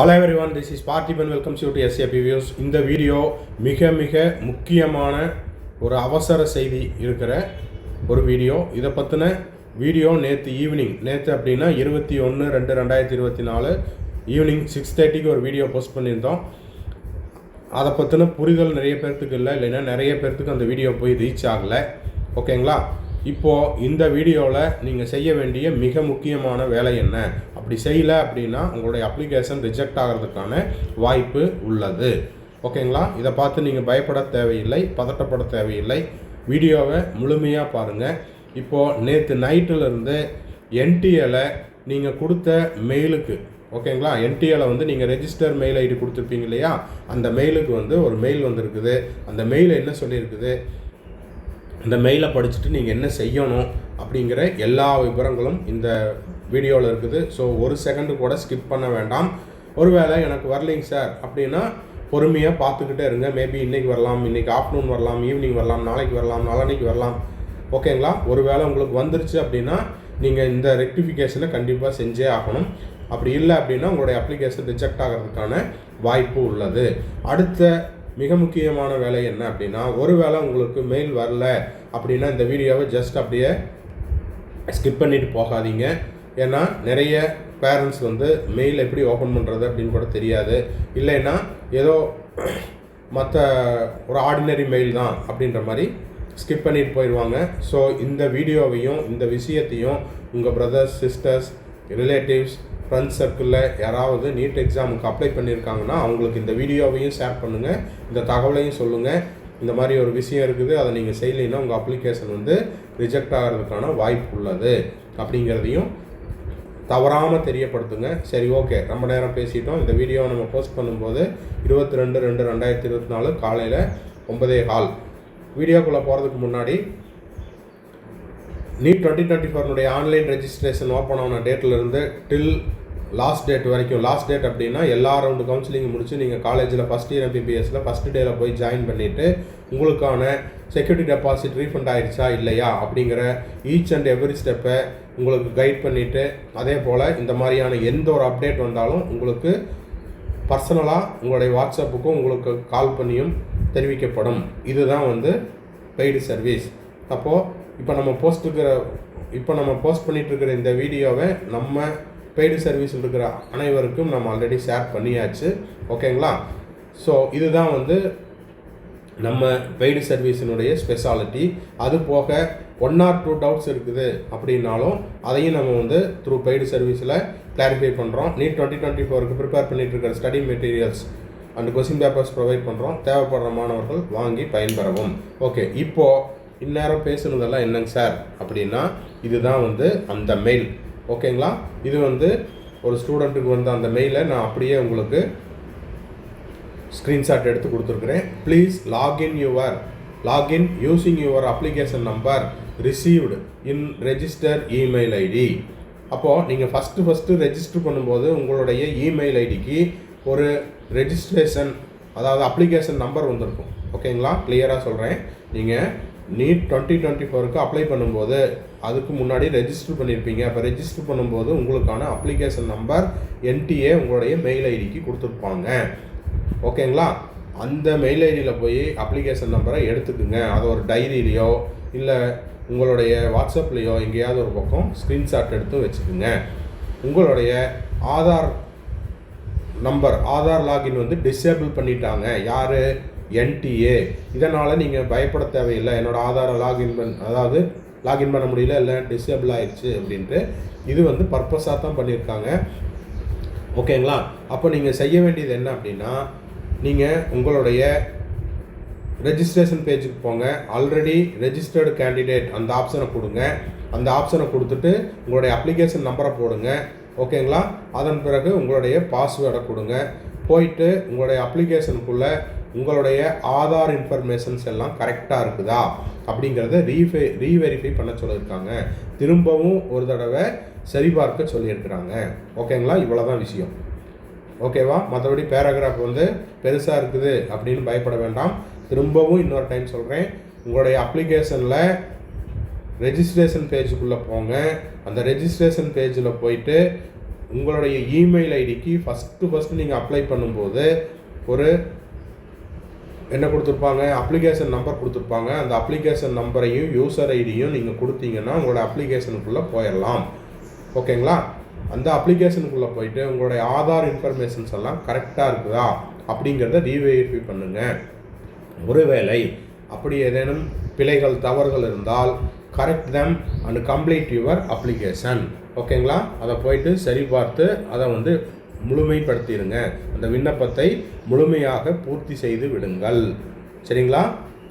Hello everyone this is Parthiban welcome you to SAP views இந்த video மிக மிக முக்கியமான ஒரு அவசர செய்தி இருக்கிற ஒரு வீடியோ இதை பற்றின வீடியோ நேற்று ஈவினிங் நேற்று அப்படின்னா இருபத்தி ஒன்று ரெண்டு ரெண்டாயிரத்தி இருபத்தி நாலு ஈவினிங் சிக்ஸ் தேர்ட்டிக்கு ஒரு வீடியோ போஸ்ட் பண்ணியிருந்தோம். அதை பற்றின புரிதல் நிறைய பேர்த்துக்கு இல்லை இல்லைன்னா நிறைய பேர்த்துக்கு அந்த வீடியோ போய் ரீச் ஆகலை. ஓகேங்களா இப்போது இந்த வீடியோவில் நீங்கள் செய்ய வேண்டிய மிக முக்கியமான வேலை என்ன? அப்படி செய்யலை அப்படின்னா உங்களுடைய அப்ளிகேஷன் ரிஜெக்ட் ஆகிறதுக்கான வாய்ப்பு உள்ளது. ஓகேங்களா? இதை பார்த்து நீங்கள் பயப்பட தேவையில்லை பதட்டப்பட தேவையில்லை. வீடியோவை முழுமையாக பாருங்கள் இப்போது நேற்று நைட்டிலிருந்து என்டிஏல நீங்கள் கொடுத்த மெயிலுக்கு ஓகேங்களா? என்டிஏல வந்து நீங்கள் ரெஜிஸ்டர் மெயில் ஐடி கொடுத்துருப்பீங்க இல்லையா? அந்த மெயிலுக்கு வந்து ஒரு மெயில் வந்திருக்குது. அந்த மெயில் என்ன சொல்லியிருக்குது? இந்த மெயிலை படிச்சுட்டு நீங்கள் என்ன செய்யணும் அப்படிங்கிற எல்லா விவரங்களும் இந்த வீடியோவில் இருக்குது. ஸோ ஒரு செகண்டு கூட ஸ்கிப் பண்ண வேண்டாம். ஒருவேளை எனக்கு வரலைங்க சார் அப்படின்னா பொறுமையாக பார்த்துக்கிட்டே இருங்க. மேபி இன்றைக்கி வரலாம் இன்றைக்கி ஆஃப்டர்நூன் வரலாம் ஈவினிங் வரலாம் நாளைக்கு வரலாம் நாளைக்கு வரலாம். ஓகேங்களா ஒருவேளை உங்களுக்கு வந்துருச்சு அப்படின்னா நீங்கள் இந்த ரெக்டிஃபிகேஷனை கண்டிப்பாக செஞ்சே ஆகணும். அப்படி இல்லை அப்படின்னா உங்களுடைய அப்ளிகேஷன் ரிஜெக்ட் ஆகிறதுக்கான வாய்ப்பு உள்ளது. அடுத்த மிக முக்கியமான வேலை என்ன அப்படின்னா ஒருவேளை உங்களுக்கு மெயில் வரல அப்படின்னா இந்த வீடியோவை ஜஸ்ட் அப்படியே ஸ்கிப் பண்ணிட்டு போகாதீங்க. ஏன்னா நிறைய பேரண்ட்ஸ் வந்து மெயில் எப்படி ஓப்பன் பண்ணுறது அப்படின்னு கூட தெரியாது. இல்லைன்னா ஏதோ மற்ற ஒரு ஆர்டினரி மெயில் தான் அப்படின்ற மாதிரி ஸ்கிப் பண்ணிட்டு போயிடுவாங்க. ஸோ இந்த வீடியோவையும் இந்த விஷயத்தையும் உங்கள் பிரதர்ஸ் சிஸ்டர்ஸ் ரிலேட்டிவ்ஸ் ஃப்ரெண்ட்ஸ் சர்க்கிளில் யாராவது நீட் எக்ஸாமுக்கு அப்ளை பண்ணியிருக்காங்கன்னா அவங்களுக்கு இந்த வீடியோவையும் ஷேர் பண்ணுங்கள் இந்த தகவலையும் சொல்லுங்கள் இந்த மாதிரி ஒரு விஷயம் இருக்குது அதை நீங்கள் செய்யலைன்னா உங்கள் அப்ளிகேஷன் வந்து ரிஜெக்ட் ஆகிறதுக்கான வாய்ப்பு உள்ளது அப்படிங்கிறதையும் தவறாமல் தெரியப்படுத்துங்க. சரி ஓகே ரொம்ப நேரம் பேசிட்டோம். இந்த வீடியோவை நம்ம போஸ்ட் பண்ணும்போது இருபத்தி ரெண்டு ரெண்டு ரெண்டாயிரத்தி இருபத்தி நாலு காலையில் ஒன்பதே கால். வீடியோக்குள்ளே போகிறதுக்கு முன்னாடி நீட் டுவெண்ட்டி டுவெண்ட்டி ஃபோர்னுடைய ஆன்லைன் ரெஜிஸ்ட்ரேஷன் ஓப்பன் ஆன டேட்டிலிருந்து டில் லாஸ்ட் டேட் வரைக்கும் லாஸ்ட் டேட் அப்படின்னா எல்லா ரவுண்டு கவுன்சிலிங் முடிச்சு நீங்கள் காலேஜில் ஃபஸ்ட் இயர் எம்பிபிஎஸ்சில் ஃபஸ்ட் டேயில் போய் ஜாயின் பண்ணிவிட்டு உங்களுக்கான செக்யூரிட்டி டெபாசிட் ரீஃபண்ட் ஆயிடுச்சா இல்லையா அப்படிங்கிற ஈச் அண்ட் எவ்ரி ஸ்டெப்பை உங்களுக்கு கைட் பண்ணிவிட்டு அதே போல் இந்த மாதிரியான எந்த ஒரு அப்டேட் வந்தாலும் உங்களுக்கு பர்சனலாக உங்களுடைய வாட்ஸ்அப்புக்கும் உங்களுக்கு கால் பண்ணியும் தெரிவிக்கப்படும். இதுதான் வந்து பெய்டு சர்வீஸ் அப்போது இப்போ நம்ம போஸ்ட் இருக்கிற இப்போ நம்ம போஸ்ட் பண்ணிகிட்ருக்கிற இருக்கிற இந்த வீடியோவை நம்ம பெய்டு சர்வீஸ் இருக்கிற அனைவருக்கும் நம்ம ஆல்ரெடி ஷேர் பண்ணியாச்சு. ஓகேங்களா ஸோ இதுதான் வந்து நம்ம பெய்டு சர்வீஸினுடைய ஸ்பெஷாலிட்டி அது போக ஒன் ஆர் டூ டவுட்ஸ் இருக்குது அப்படின்னாலும் அதையும் நம்ம வந்து த்ரூ பெய்டு சர்வீஸில் கிளாரிஃபை பண்ணுறோம் நீட் டுவெண்ட்டி டுவெண்ட்டி ஃபோருக்கு ப்ரிப்பேர் பண்ணிட்டு இருக்கிற study materials and question papers provide பண்ணுறோம் தேவைப்படுற மாணவர்கள் வாங்கி பயன்பெறவும். ஓகே இப்போது இந்நேரம் பேசுனதெல்லாம் என்னங்க சார் அப்படின்னா இதுதான் வந்து அந்த மெயில் ஓகேங்களா? இது வந்து ஒரு ஸ்டூடெண்ட்டுக்கு வந்த அந்த மெயிலை நான் அப்படியே உங்களுக்கு ஸ்க்ரீன்ஷாட் எடுத்து கொடுத்துருக்குறேன். Please login your login using your application number received in register email ID அப்போது நீங்கள் ஃபஸ்ட்டு ஃபஸ்ட்டு ரெஜிஸ்டர் பண்ணும்போது உங்களுடைய இமெயில் ஐடிக்கு ஒரு ரெஜிஸ்ட்ரேஷன் அதாவது அப்ளிகேஷன் நம்பர் வந்திருக்கும். ஓகேங்களா? கிளியராக சொல்கிறேன் நீங்கள் நீட் டுவெண்ட்டி டுவெண்ட்டி ஃபோருக்கு அப்ளை பண்ணும்போது அதுக்கு முன்னாடி ரெஜிஸ்டர் பண்ணியிருப்பீங்க அப்போ ரெஜிஸ்டர் பண்ணும்போது உங்களுக்கான அப்ளிகேஷன் நம்பர் என்டிஏ உங்களுடைய மெயில் ஐடிக்கு கொடுத்துருப்பாங்க. ஓகேங்களா அந்த மெயில் ஐடியில் போய் அப்ளிகேஷன் நம்பரை எடுத்துக்குங்க. அதை ஒரு டைரியிலையோ இல்லை உங்களுடைய வாட்ஸ்அப்லேயோ எங்கேயாவது ஒரு பக்கம் ஸ்க்ரீன்ஷாட் எடுத்து வச்சுக்கோங்க. உங்களுடைய ஆதார் நம்பர் ஆதார் லாகின் வந்து டிசேபிள் பண்ணிட்டாங்க. யார்? என்டிஏ இதனால் நீங்கள் பயப்பட தேவையில்லை. என்னோடய ஆதாரை லாகின் பண் அதாவது லாகின் பண்ண முடியல இல்லை டிசேபிள் ஆயிடுச்சு அப்படின்ட்டு. இது வந்து பர்பஸாக தான் பண்ணியிருக்காங்க. ஓகேங்களா அப்போ நீங்கள் செய்ய வேண்டியது என்ன அப்படின்னா நீங்கள் உங்களுடைய ரெஜிஸ்ட்ரேஷன் பேஜுக்கு போங்க. ஆல்ரெடி ரெஜிஸ்டர்டு கேண்டிடேட் அந்த ஆப்ஷனை கொடுங்க. அந்த ஆப்ஷனை கொடுத்துட்டு உங்களுடைய அப்ளிகேஷன் நம்பரை போடுங்க. ஓகேங்களா அதன் பிறகு உங்களுடைய பாஸ்வேர்டை கொடுங்க. போயிட்டு உங்களுடைய அப்ளிகேஷனுக்குள்ளே உங்களுடைய ஆதார் இன்ஃபர்மேஷன்ஸ் எல்லாம் கரெக்டாக இருக்குதா? அப்படிங்கிறத ரீஃபை ரீவெரிஃபை பண்ண சொல்லியிருக்காங்க. திரும்பவும் ஒரு தடவை சரிபார்க்க சொல்லியிருக்கிறாங்க. ஓகேங்களா? இவ்வளோ தான் விஷயம். ஓகேவா? மற்றபடி பேராகிராஃப் வந்து பெருசாக இருக்குது அப்படின்னு பயப்பட வேண்டாம். திரும்பவும் இன்னொரு டைம் சொல்கிறேன் உங்களுடைய அப்ளிகேஷனில் ரெஜிஸ்ட்ரேஷன் பேஜுக்குள்ளே போங்க. அந்த ரெஜிஸ்ட்ரேஷன் பேஜில் போயிட்டு உங்களுடைய இமெயில் ஐடிக்கு ஃபஸ்ட்டு ஃபஸ்ட்டு நீங்கள் அப்ளை பண்ணும்போது ஒரு என்ன கொடுத்துருப்பாங்க? அப்ளிகேஷன் நம்பர் கொடுத்துருப்பாங்க. அந்த அப்ளிகேஷன் நம்பரையும் யூசர் ஐடியும் நீங்கள் கொடுத்தீங்கன்னா உங்களோட அப்ளிகேஷனுக்குள்ளே போயிடலாம் ஓகேங்களா? அந்த அப்ளிகேஷனுக்குள்ளே போயிட்டு உங்களுடைய ஆதார் இன்ஃபர்மேஷன்ஸ் எல்லாம் கரெக்டாக இருக்குதா? அப்படிங்கிறத ரீவெரிஃபை பண்ணுங்கள் ஒருவேளை அப்படி ஏதேனும் பிழைகள் தவறுகள் இருந்தால் correct them and complete your application ஓகேங்களா? அதை போயிட்டு சரி பார்த்து அதை வந்து முழுமைப்படுத்திடுங்க அந்த விண்ணப்பத்தை முழுமையாக பூர்த்தி செய்து விடுங்கள். சரிங்களா?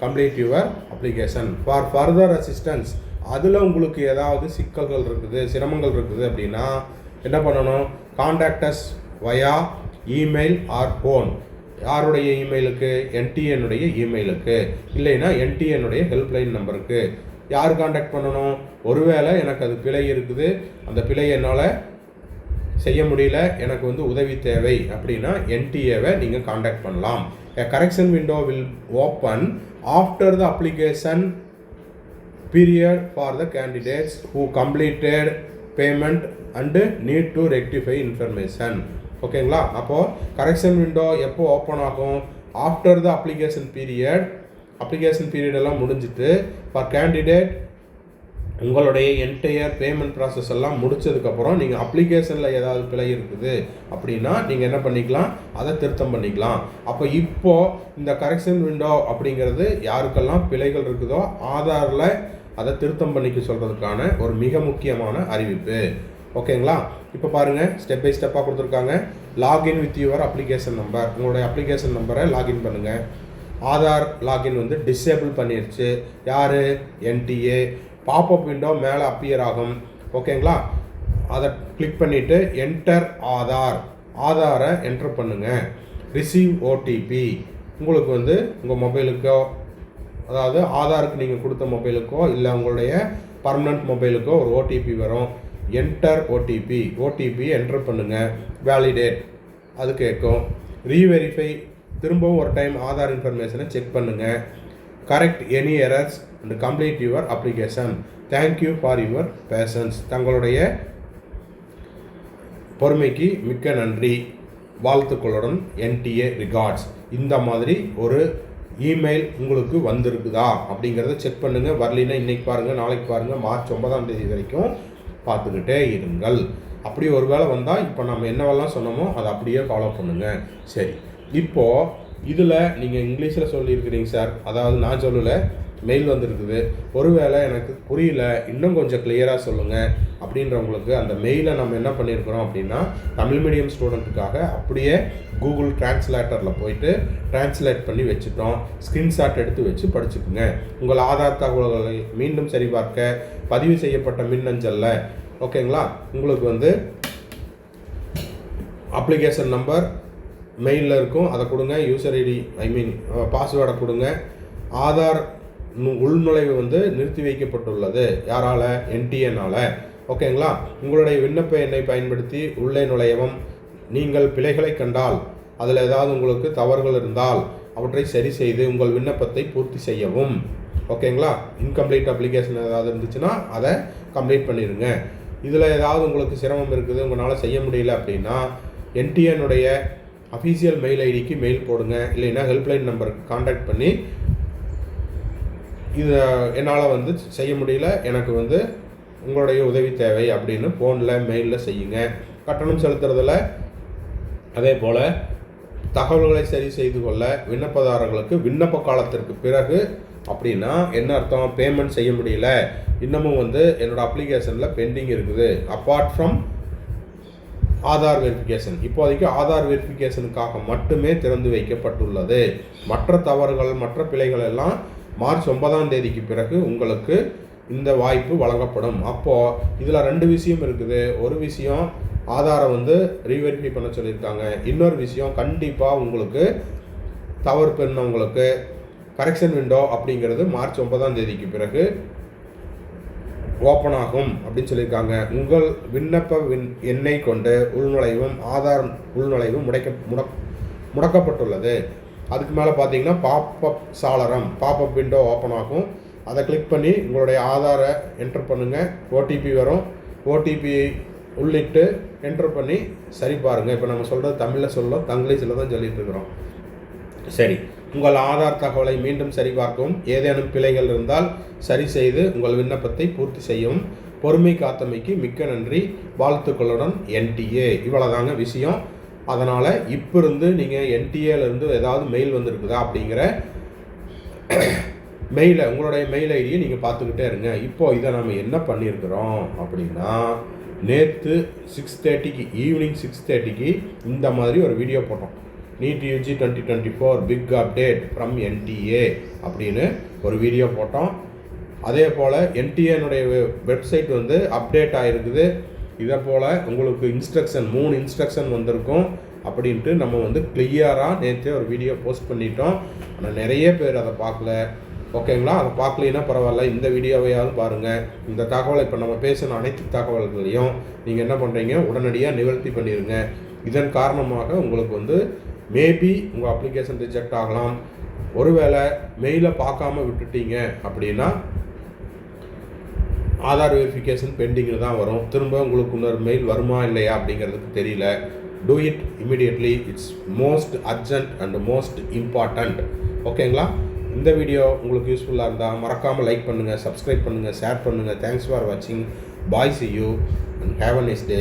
Complete your application for further assistance அதில் உங்களுக்கு ஏதாவது சிக்கல்கள் இருக்குது சிரமங்கள் இருக்குது அப்படின்னா என்ன பண்ணணும்? Contacts via email or phone யாருடைய இமெயிலுக்கு என்டிஎனுடைய இமெயிலுக்கு இல்லைன்னா என்டிஎனுடைய ஹெல்ப்லைன் நம்பருக்கு யார் காண்டாக்ட் பண்ணணும்? ஒருவேளை எனக்கு அது பிழை இருக்குது. அந்த பிழை என்னால் செய்ய முடியல எனக்கு வந்து உதவி தேவை அப்படின்னா என்டிஏவை நீங்கள் காண்டாக்ட் பண்ணலாம். Correction window will open after the application period for the candidates who completed payment and need to rectify information ஓகேங்களா அப்போது கரெக்ஷன் விண்டோ எப்போ ஓப்பன் ஆகும்? After the application period application period எல்லாம் முடிஞ்சிட்டு ஃபார் கேண்டிடேட் உங்களுடைய entire payment process எல்லாம் முடிச்சதுக்கப்புறம் நீங்கள் அப்ளிகேஷனில் ஏதாவது பிழை இருக்குது அப்படின்னா நீங்கள் என்ன பண்ணிக்கலாம்? அதை திருத்தம் பண்ணிக்கலாம். அப்போ இப்போது இந்த கரெக்ஷன் விண்டோ அப்படிங்கிறது யாருக்கெல்லாம் பிழைகள் இருக்குதோ ஆதாரில் அதை திருத்தம் பண்ணிக்க சொல்கிறதுக்கான ஒரு மிக முக்கியமான அறிவிப்பு. ஓகேங்களா? இப்போ பாருங்கள் ஸ்டெப் பை ஸ்டெப்பாக கொடுத்துருக்காங்க. Login with your application number உங்களுடைய அப்ளிகேஷன் நம்பரை லாகின் பண்ணுங்கள் ஆதார் லாகின் வந்து டிசேபிள் பண்ணிருச்சு. யார்? என்டிஏ பாப்அப் விண்டோ மேலே அப்பியர் ஆகும். ஓகேங்களா அதை கிளிக் பண்ணிவிட்டு என்டர் ஆதார். ஆதாரை என்டர் பண்ணுங்கள் ரிசீவ் ஓடிபி உங்களுக்கு வந்து உங்கள் மொபைலுக்கோ அதாவது ஆதாருக்கு நீங்கள் கொடுத்த மொபைலுக்கோ இல்லை உங்களுடைய பர்மனண்ட் மொபைலுக்கோ ஒரு ஓடிபி வரும். என்டர் ஓடிபி ஓடிபி என்டர் பண்ணுங்கள் வேலிடேட் அது கேட்கும். ரீவெரிஃபை திரும்பவும் ஒரு டைம் ஆதார் இன்ஃபர்மேஷனை செக் பண்ணுங்கள் correct any errors and complete your application thank you for your patience தங்களுடைய பொறுமைக்கு மிக்க நன்றி. வாழ்த்துக்களுடன் என்டிஏ ரிகார்ட்ஸ் இந்த மாதிரி ஒரு இமெயில் உங்களுக்கு வந்திருக்குதா? அப்படிங்கிறத செக் பண்ணுங்கள் வரலினா இன்றைக்கி பாருங்கள் நாளைக்கு பாருங்கள் மார்ச் ஒன்பதாம் தேதி வரைக்கும் பார்த்துக்கிட்டே இருங்கள். அப்படி ஒரு வேளை வந்தால் இப்போ நம்ம என்னவெல்லாம் சொன்னோமோ அதை அப்படியே ஃபாலோ பண்ணுங்கள் சரி. இப்போது இதில் நீங்கள் இங்கிலீஷில் சொல்லியிருக்கிறீங்க சார் அதாவது நான் சொல்லலை மெயில் வந்திருக்குது. ஒருவேளை எனக்கு புரியல இன்னும் கொஞ்சம் கிளியராக சொல்லுங்கள் அப்படின்றவங்களுக்கு அந்த மெயிலை நம்ம என்ன பண்ணியிருக்கிறோம் அப்படின்னா தமிழ் மீடியம் ஸ்டூடெண்ட்டுக்காக அப்படியே கூகுள் டிரான்ஸ்லேட்டரில் போயிட்டு டிரான்ஸ்லேட் பண்ணி வச்சுட்டோம். ஸ்க்ரீன்ஷாட் எடுத்து வச்சு படிச்சுக்குங்க. உங்கள் ஆதார் தகவல்களை மீண்டும் சரிபார்க்க பதிவு செய்யப்பட்ட மின்னஞ்சலில். ஓகேங்களா உங்களுக்கு வந்து அப்ளிகேஷன் நம்பர் மெயிலில் இருக்கும். அதை கொடுங்க. யூசர் ஐடி ஐ மீன் பாஸ்வேர்டை கொடுங்க. ஆதார் உள்நுழைவு வந்து நிறுத்தி வைக்கப்பட்டுள்ளது. யாரால்? என்டிஎனால் ஓகேங்களா? உங்களுடைய விண்ணப்ப எண்ணை பயன்படுத்தி உள்ளே நுழையவும். நீங்கள் பிழைகளை கண்டால் அதில் ஏதாவது உங்களுக்கு தவறுகள் இருந்தால் அவற்றை சரி செய்து உங்கள் விண்ணப்பத்தை பூர்த்தி செய்யவும். ஓகேங்களா? இன்கம்ப்ளீட் அப்ளிகேஷன் ஏதாவது இருந்துச்சுன்னா அதை கம்ப்ளீட் பண்ணிடுங்க இதில் ஏதாவது உங்களுக்கு சிரமம் இருக்குது உங்களால் செய்ய முடியல அப்படின்னா என்டிஎனுடைய அஃபீஷியல் மெயில் ஐடிக்கு மெயில் போடுங்க. இல்லைன்னா ஹெல்ப்லைன் நம்பருக்கு காண்டாக்ட் பண்ணி இதை என்னால் வந்து செய்ய முடியல. எனக்கு வந்து உங்களுடைய உதவி தேவை அப்படின்னு ஃபோனில் மெயிலில் செய்யுங்க. கட்டணம் செலுத்துறதில் அதே போல் தகவல்களை சரி செய்து கொள்ள விண்ணப்பதாரர்களுக்கு விண்ணப்ப காலத்திற்கு பிறகு அப்படின்னா என்ன அர்த்தம்? பேமெண்ட் செய்ய முடியல. இன்னமும் வந்து என்னோடய அப்ளிகேஷனில் பெண்டிங் இருக்குது. அப்பார்ட் ஃப்ரம் ஆதார் வெரிஃபிகேஷன் இப்போதைக்கு ஆதார் வெரிஃபிகேஷனுக்காக மட்டுமே திறந்து வைக்கப்பட்டுள்ளது. மற்ற தவறுகள் மற்ற பிழைகள் எல்லாம் மார்ச் ஒன்பதாம் தேதிக்கு பிறகு உங்களுக்கு இந்த வாய்ப்பு வழங்கப்படும். அப்போது இதில் ரெண்டு விஷயம் இருக்குது. ஒரு விஷயம் ஆதாரை வந்து ரீவெரிஃபை பண்ண சொல்லியிருக்காங்க. இன்னொரு விஷயம் கண்டிப்பாக உங்களுக்கு தவறு பெண்ணவங்களுக்கு கரெக்ஷன் விண்டோ அப்படிங்கிறது மார்ச் ஒன்பதாம் தேதிக்கு பிறகு ஓப்பன் ஆகும் அப்படின்னு சொல்லியிருக்காங்க. உங்கள் விண்ணப்ப விண் எண்ணை கொண்டு உள்நுழைவும் ஆதார் உள்நுழைவும் முடைக்க முடக் முடக்கப்பட்டுள்ளது. அதுக்கு மேலே பார்த்தீங்கன்னா பாப்அப் சாளரம் பாப்அப் விண்டோ ஓப்பன் ஆகும். அதை கிளிக் பண்ணி உங்களுடைய ஆதாரை என்டர் பண்ணுங்கள் ஓடிபி வரும். ஓடிபி உள்ளிட்டு என்டர் பண்ணி சரி பாருங்கள் இப்போ நம்ம சொல்கிறது தமிழில் சொல்ல தங்கிலீஷில் தான் சொல்லிகிட்டு இருக்கிறோம். சரி. உங்கள் ஆதார் தகவலை மீண்டும் சரிபார்க்கவும். ஏதேனும் பிழைகள் இருந்தால் சரி செய்து உங்கள் விண்ணப்பத்தை பூர்த்தி செய்யவும். பொறுமை காத்தமைக்கு மிக்க நன்றி. வாழ்த்துக்களுடன் என்டிஏ இவ்வளோதாங்க விஷயம். அதனால் இப்போ இருந்து நீங்கள் என்டிஏலேருந்து ஏதாவது மெயில் வந்திருக்குதா அப்படிங்கிற மெயிலை உங்களுடைய மெயில் ஐடியை நீங்கள் பார்த்துக்கிட்டே இருங்க. இப்போ இதை நம்ம என்ன பண்ணியிருக்கிறோம் அப்படின்னா நேற்று சிக்ஸ் தேர்ட்டிக்கு ஈவினிங் சிக்ஸ் தேர்ட்டிக்கு இந்த மாதிரி ஒரு வீடியோ போட்டோம். NEET UG twenty twenty four big update from NTA அப்படின்னு ஒரு வீடியோ போட்டோம். அதே போல் என்டிஏனுடைய வெப்சைட் வந்து அப்டேட் ஆகிருக்குது இதே போல் உங்களுக்கு இன்ஸ்ட்ரக்ஷன் மூணு இன்ஸ்ட்ரக்ஷன் வந்திருக்கும் அப்படின்ட்டு நம்ம வந்து கிளியராக நேற்றே ஒரு வீடியோ போஸ்ட் பண்ணிட்டோம். ஆனால் நிறைய பேர் அதை பார்க்கல. ஓகேங்களா அதை பார்க்கலைன்னா பரவாயில்ல. இந்த வீடியோவையாவது பாருங்கள் இந்த தகவலை இப்போ நம்ம பேசின அனைத்து தகவல்களையும் நீங்கள் என்ன பண்ணுறீங்க உடனடியாக நிவர்த்தி பண்ணிடுங்க இதன் காரணமாக உங்களுக்கு வந்து மேபி உங்கள் அப்ளிகேஷன் ரிஜெக்ட் ஆகலாம். ஒருவேளை மெயிலை பார்க்காம விட்டுட்டீங்க அப்படின்னா ஆதார் வெரிஃபிகேஷன் பெண்டிங்கில் தான் வரும். திரும்ப உங்களுக்கு இன்னொரு மெயில் வருமா இல்லையா அப்படிங்கிறதுக்கு தெரியல. Do it immediately it's most urgent and most important ஓகேங்களா இந்த வீடியோ உங்களுக்கு யூஸ்ஃபுல்லாக இருந்தால் மறக்காமல் லைக் பண்ணுங்கள் சப்ஸ்கிரைப் பண்ணுங்கள் ஷேர் பண்ணுங்கள் தேங்க்ஸ் ஃபார் வாட்சிங் bye see you and have a nice day